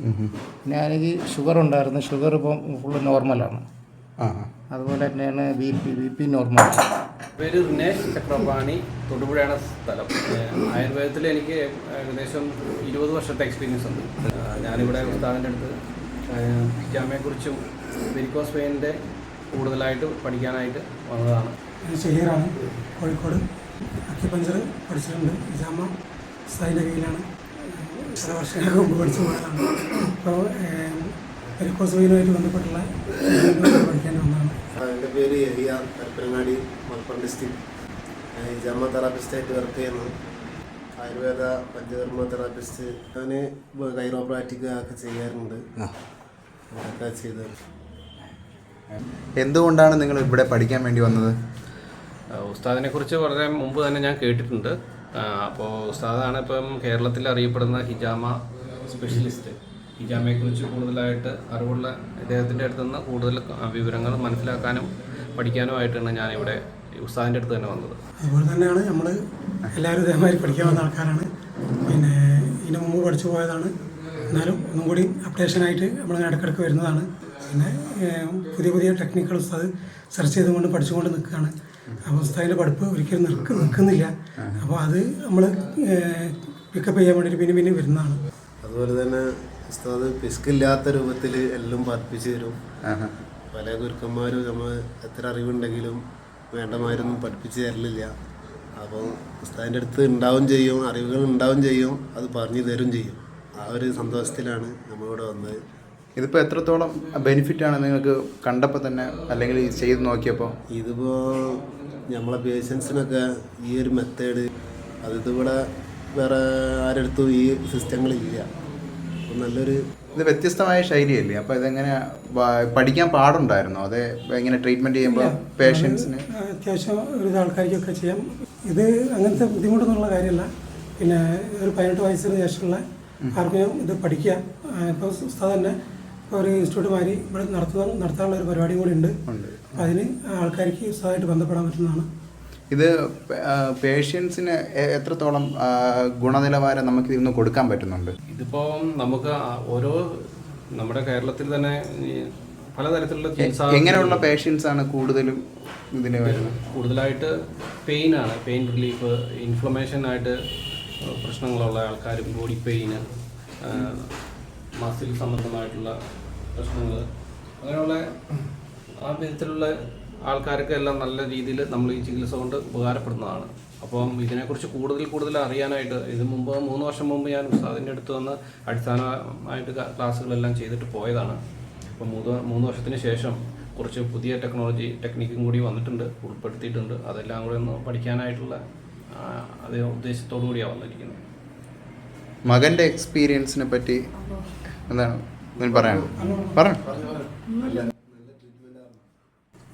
പിന്നെ എനിക്ക് ഷുഗർ ഉണ്ടായിരുന്നു. ഷുഗർ ഇപ്പം ഫുള്ള് നോർമലാണ് ആ. അതുപോലെ തന്നെയാണ് B P B P normal പേര് ദിനേശ് ചക്രപാണി. തൊടുപുഴയാണ് സ്ഥലം. ആയുർവേദത്തിൽ എനിക്ക് ഏകദേശം ഇരുപത് വർഷത്തെ എക്സ്പീരിയൻസ് ഉണ്ട്. ഞാനിവിടെ ഉസ്താദിന്റെ അടുത്ത് ഏഹ് ഹിജാമയെക്കുറിച്ചും വെരിക്കോസ് പെയിന്റെ കൂടുതലായിട്ട് പഠിക്കാനായിട്ട് വന്നതാണ്. ഷഹീറാണ് കോഴിക്കോട്. അക്യുപഞ്ചർ പഠിച്ചിട്ടുണ്ട്. ജാമ സൈനകയിലാണ് വർഷങ്ങൾക്ക് മുമ്പ് പഠിച്ചു പോയതാണ് അപ്പോൾ ബന്ധപ്പെട്ടുള്ള പഠിക്കാൻ വന്നതാണ് എന്റെ പേര് യഹിയ പരപ്പനങ്ങാടി മലപ്പുറം ഡിസ്ട്രിക്ട് ഞാൻ ജമ്മ തെറാപ്പിസ്റ്റായിട്ട് വർക്ക് ചെയ്യുന്നു. ആയുർവേദ പഞ്ചകർമ്മ തെറാപ്പിസ്റ്റ് അവന് കൈറോപ്രാറ്റിക് ഒക്കെ ചെയ്യാറുണ്ട്. അതൊക്കെ ചെയ്ത് എന്തുകൊണ്ടാണ് നിങ്ങൾ ഇവിടെ പഠിക്കാൻ വേണ്ടി വന്നത്? ഉസ്താദിനെ കുറിച്ച് വളരെ മുമ്പ് തന്നെ ഞാൻ കേട്ടിട്ടുണ്ട്. അപ്പോൾ ഉസ്താദാണ് ഇപ്പം കേരളത്തിൽ അറിയപ്പെടുന്ന ഹിജാമ സ്പെഷ്യലിസ്റ്റ്. ഹിജാമയെക്കുറിച്ച് കൂടുതലായിട്ട് അറിവുള്ള ഇദ്ദേഹത്തിന്റെ അടുത്ത് നിന്ന് കൂടുതൽ വിവരങ്ങൾ മനസ്സിലാക്കാനും പഠിക്കാനുമായിട്ടാണ് ഞാനിവിടെ ഉസ്താദിന്റെ അടുത്ത് തന്നെ വന്നത്. അതുപോലെ തന്നെയാണ് നമ്മൾ എല്ലാവരും ഇതേമാതിരി പഠിക്കാൻ വന്ന ആൾക്കാരാണ്. പിന്നെ ഇതിന് മുമ്പ് പഠിച്ചു പോയതാണ്. എന്നാലും ഒന്നും കൂടി അപ്ഡേഷനായിട്ട് നമ്മൾ ഇടയ്ക്കിടയ്ക്ക് വരുന്നതാണ്. പിന്നെ പുതിയ പുതിയ ടെക്നിക്കുകൾ ഉസ്താദ് സെർച്ച് ചെയ്തുകൊണ്ട് പഠിച്ചുകൊണ്ട് നിൽക്കുകയാണ്. ഉസ്താദിന്റെ പഠിപ്പ് ഒരിക്കലും നിൽക്ക് നിൽക്കുന്നില്ല. അപ്പോൾ അത് നമ്മൾ പിക്കപ്പ് ചെയ്യാൻ വേണ്ടിയിട്ട് പിന്നെ പിന്നെ വരുന്നതാണ്. അതുപോലെ തന്നെ ഉസ്താദ് പിസ്കില്ലാത്ത രൂപത്തിൽ എല്ലാം പഠിപ്പിച്ചു തരും. പല ഗുരുക്കന്മാരും നമ്മൾ എത്ര അറിവുണ്ടെങ്കിലും വേണ്ടമാരൊന്നും പഠിപ്പിച്ചു തരലില്ല. അപ്പോൾ ഉസ്താദിന്റെ അടുത്ത് ഉണ്ടാവും ചെയ്യും അറിവുകൾ ഉണ്ടാവും ചെയ്യും അത് പറഞ്ഞു തരും ചെയ്യും. ആ ഒരു സന്തോഷത്തിലാണ് നമ്മളിവിടെ വന്നത്. ഇതിപ്പോൾ എത്രത്തോളം ബെനിഫിറ്റ് ആണ് നിങ്ങൾക്ക് കണ്ടപ്പോൾ തന്നെ അല്ലെങ്കിൽ ഇത് ചെയ്ത് നോക്കിയപ്പോൾ ഇതിപ്പോൾ നമ്മളെ പേഷ്യൻസിനൊക്കെ ഈ ഒരു മെത്തേഡ് അതിവിടെ ഇതിവിടെ വേറെ ആരടുത്തും ഈ സിസ്റ്റങ്ങളില്ല. അപ്പോൾ നല്ലൊരു ഇത് വ്യത്യസ്തമായ ശൈലിയല്ലേ? അപ്പോൾ ഇതെങ്ങനെ പഠിക്കാൻ പാടുണ്ടായിരുന്നോ? അതെ എങ്ങനെ ട്രീറ്റ്മെന്റ് ചെയ്യുമ്പോൾ പേഷ്യൻസിന് അത്യാവശ്യം ഒരു ആൾക്കാർക്കൊക്കെ ചെയ്യാം. ഇത് അങ്ങനത്തെ ബുദ്ധിമുട്ടൊന്നുള്ള കാര്യമല്ല. പിന്നെ ഒരു പതിനെട്ട് വയസ്സിന് ശേഷമുള്ള ആർക്കും ഇത് പഠിക്കാം. ഇപ്പോൾ ഉസ്താദ് തന്നെ ഒരു ഇൻസ്റ്റിറ്റ്യൂട്ട് മാതിരി ഇവിടെ നടത്തുവാൻ നടത്താനുള്ള ഒരു പരിപാടി കൂടി ഉണ്ട്. അതിന് ആൾക്കാർക്ക് യൂസായിട്ട് ബന്ധപ്പെടാൻ പറ്റുന്നതാണ്. ഇത് പേഷ്യൻസിന് എത്രത്തോളം ഗുണനിലവാരം നമുക്ക് ഇതിൽ കൊടുക്കാൻ പറ്റുന്നുണ്ട്? ഇതിപ്പോൾ നമുക്ക് ഓരോ നമ്മുടെ കേരളത്തിൽ തന്നെ പലതരത്തിലുള്ള ചികിത്സ എങ്ങനെയുള്ള പേഷ്യൻസ് ആണ് കൂടുതലും ഇതിന് വരുന്നത്? കൂടുതലായിട്ട് പെയിൻ ആണ്. പെയിൻ റിലീഫ് ഇൻഫ്ലമേഷൻ ആയിട്ട് പ്രശ്നങ്ങളുള്ള ആൾക്കാർ ബോഡി പെയിന് മസിൽ സംബന്ധമായിട്ടുള്ള പ്രശ്നങ്ങൾ അങ്ങനെയുള്ള ആ വിധത്തിലുള്ള ആൾക്കാർക്ക് എല്ലാം നല്ല രീതിയിൽ നമ്മൾ ഈ ചികിത്സ കൊണ്ട് ഉപകാരപ്പെടുന്നതാണ്. അപ്പം ഇതിനെക്കുറിച്ച് കൂടുതൽ കൂടുതൽ അറിയാനായിട്ട് ഇത് മുമ്പ് മൂന്ന് വർഷം മുമ്പ് ഞാൻ ഉസ്താദിന്റെ അടുത്ത് വന്ന് അടിസ്ഥാനമായിട്ട് ക്ലാ- ക്ലാസ്സുകളെല്ലാം ചെയ്തിട്ട് പോയതാണ്. അപ്പം മൂന്ന് മൂന്ന് വർഷത്തിന് ശേഷം കുറച്ച് പുതിയ ടെക്നോളജി ടെക്നിക്കും കൂടി വന്നിട്ടുണ്ട് ഉൾപ്പെടുത്തിയിട്ടുണ്ട്. അതെല്ലാം കൂടി ഒന്ന് പഠിക്കാനായിട്ടുള്ള അതേ ഉദ്ദേശത്തോടു കൂടിയാണ് വന്നിരിക്കുന്നത്. മകന്റെ എക്സ്പീരിയൻസിനെ പറ്റി എന്താണ് പറയാൻ പറഞ്ഞു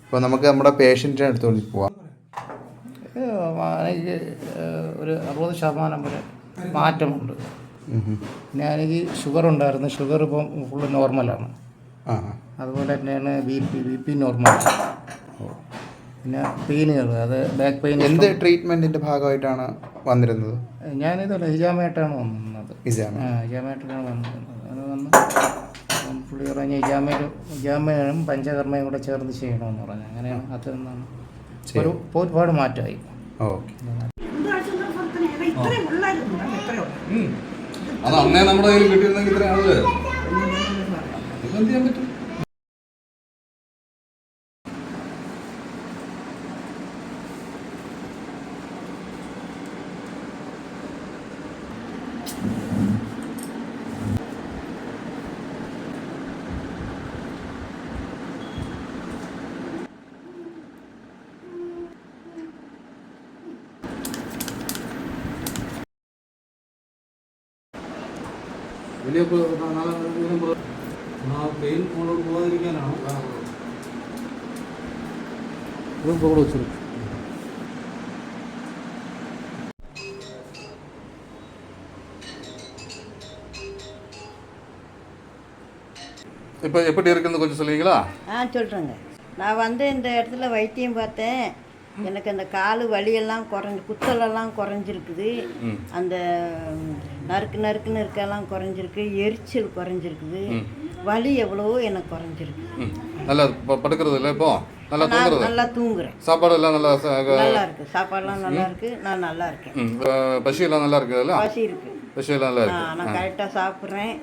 അപ്പോൾ നമുക്ക് നമ്മുടെ പേഷ്യന്റിന്റെ അടുത്തോട്ട് പോവാം. എനിക്ക് ഒരു അറുപത് ശതമാനം വരെ മാറ്റമുണ്ട്. പിന്നെ എനിക്ക് ഷുഗർ ഉണ്ടായിരുന്നു. ഷുഗർ ഇപ്പം ഫുള്ള് നോർമലാണ് ആ. അതുപോലെ തന്നെയാണ് ബി പി ബി പി നോർമലാണ് പിന്നെ പെയിനുകൾ അത് ബാക്ക് പെയിൻ എന്ത് ട്രീറ്റ്മെന്റിന്റെ ഭാഗമായിട്ടാണ് വന്നിരുന്നത്? ഞാനിതല്ല ഹിജാമയായിട്ടാണ് വന്നത്. ഹിജാമായിട്ടാണ് വന്നത് അത് വന്ന് പുള്ളി പറഞ്ഞ ജാമ്യം ഹിജാമയും പഞ്ചകർമ്മയും കൂടെ ചേർന്ന് ചെയ്യണമെന്ന് പറഞ്ഞു. അങ്ങനെയാണ് അതിൽ നിന്നാണ് ഒരു ഒരുപാട് മാറ്റമായി. ഓക്കെ. അത് അന്നേ നമ്മുടെ കയ്യിൽ കിട്ടിയിരുന്നെങ്കിൽ ഇത്ര ആൾ ഇപ്പൊ എന്ത് ചെയ്യാൻ പറ്റും? വലിയ പ- നാളെ ഇതിനും പ- ആ പെയിൻ മുന്നോട്ട് പോകാതിരിക്കാനാണോ இப்போ எப்படி இருக்குன்னு கொஞ்சம் சொல்லுவீங்களா ஆ சொல்கிறேங்க நான் வந்து இந்த இடத்துல வைத்தியம் பார்த்தேன் எனக்கு அந்த கால் வலியெல்லாம் குறைஞ்சி குத்தலெல்லாம் குறைஞ்சிருக்குது. அந்த நறுக்கு நறுக்குன்னு இருக்கெல்லாம் குறைஞ்சிருக்கு எரிச்சல் குறைஞ்சிருக்குது. வலி எவ்வளவோ எனக்கு குறைஞ்சிருக்கு. நல்லா படுக்கிறது இல்லை இப்போ? நல்லா தூங்குறது? நல்லா தூங்குறேன். சாப்பாடு எல்லாம் நல்லா நல்லா இருக்கு. சாப்பாடுலாம் நல்லா இருக்கு. நான் நல்லா இருக்கேன். பசி எல்லாம் நல்லா இருக்குதுல்ல பசி இருக்கு. பசி எல்லாம் நல்லா இருக்கு. நான் கரெக்டாக சாப்பிட்றேன்.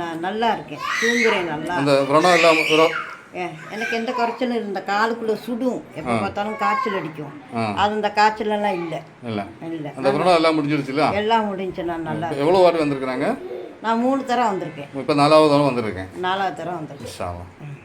நான் நல்லா இருக்கேன். தூங்குறேன் நல்லா. அந்த எனக்கு எந்த குறைச்சலும் இருந்த காலுக்குள்ள சுடும். எப்போ பார்த்தாலும் காய்ச்சல் அடிக்கும். அது அந்த காய்ச்சல் எல்லாம் இல்லை. இல்லை. இல்லை. அந்த கொரோனா எல்லாம் முடிஞ்சிருச்சுல? எல்லாம் முடிஞ்சு நான் நல்லா எவ்வளோ வாட்டி வந்திருக்கிறாங்க? நான் மூணு தரம் வந்திருக்கேன். இப்போ நாலாவது தரம் வந்திருக்கேன். நாலாவது தரம் வந்திருக்கேன்.